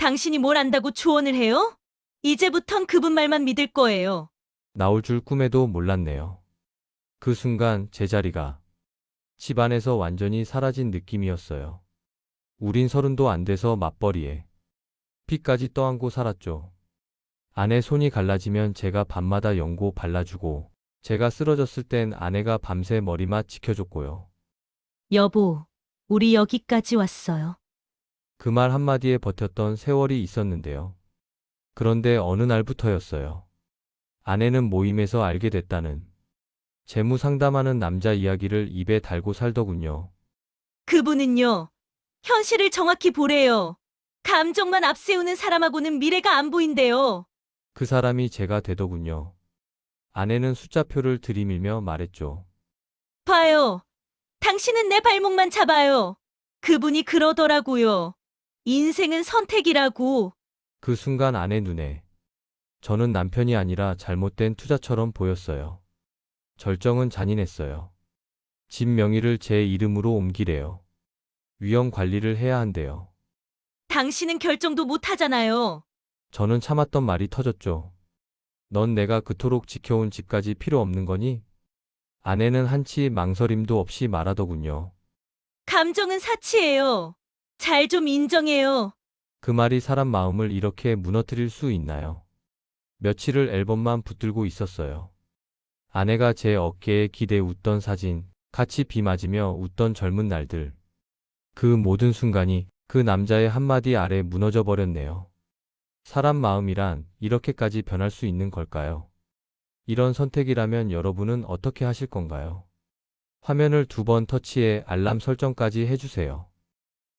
당신이 뭘 안다고 조언을 해요? 이제부턴 그분 말만 믿을 거예요. 나올 줄 꿈에도 몰랐네요. 그 순간 제 자리가 집안에서 완전히 사라진 느낌이었어요. 우린 서른도 안 돼서 맞벌이에 피까지 떠안고 살았죠. 아내 손이 갈라지면 제가 밤마다 연고 발라주고 제가 쓰러졌을 땐 아내가 밤새 머리맡 지켜줬고요. 여보, 우리 여기까지 왔어요. 그 말 한마디에 버텼던 세월이 있었는데요. 그런데 어느 날부터였어요. 아내는 모임에서 알게 됐다는 재무 상담하는 남자 이야기를 입에 달고 살더군요. 그분은요, 현실을 정확히 보래요. 감정만 앞세우는 사람하고는 미래가 안 보인대요. 그 사람이 제가 되더군요. 아내는 숫자표를 들이밀며 말했죠. 봐요. 당신은 내 발목만 잡아요. 그분이 그러더라고요. 인생은 선택이라고. 그 순간 아내 눈에 저는 남편이 아니라 잘못된 투자처럼 보였어요. 절정은 잔인했어요. 집 명의를 제 이름으로 옮기래요. 위험 관리를 해야 한대요. 당신은 결정도 못 하잖아요. 저는 참았던 말이 터졌죠. 넌 내가 그토록 지켜온 집까지 필요 없는 거니? 아내는 한치 망설임도 없이 말하더군요. 감정은 사치예요. 잘 좀 인정해요. 그 말이 사람 마음을 이렇게 무너뜨릴 수 있나요? 며칠을 앨범만 붙들고 있었어요. 아내가 제 어깨에 기대 웃던 사진, 같이 비 맞으며 웃던 젊은 날들. 그 모든 순간이 그 남자의 한마디 아래 무너져 버렸네요. 사람 마음이란 이렇게까지 변할 수 있는 걸까요? 이런 선택이라면 여러분은 어떻게 하실 건가요? 화면을 두 번 터치해 알람 설정까지 해주세요.